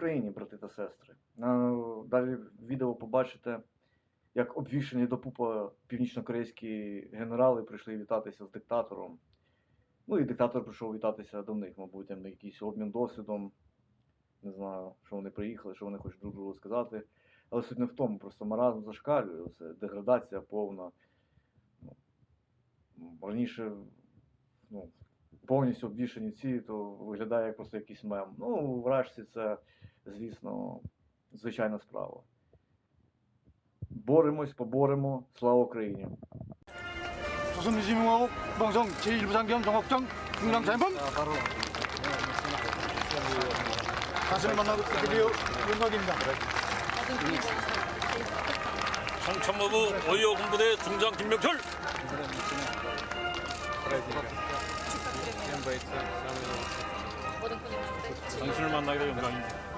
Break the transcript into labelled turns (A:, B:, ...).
A: Україні, брати та сестри. Далі в відео побачите, як обвішані до пупа північнокорейські генерали прийшли вітатися з диктатором. Ну і диктатор прийшов вітатися до них, мабуть, там якийсь обмін досвідом. Не знаю, що вони приїхали, що вони хочуть друг другу сказати. Але суть не в тому, просто маразм зашкалює, це деградація повна. Ну, раніше ну, повністю обвішані ці, то виглядає як просто якийсь мем. Ну, врешті це, звісно, звичайна справа. Боремось, поборемо, слава Україні!
B: 조선민주공화국 방송 제1부상경 정학장 중앙사임범 가슴을 만나고 드디어 영광입니다.
C: 청천모부 어이어 군부대 중장 김명철
D: 브레이트
C: 장면이 만나게 된 영광입니다.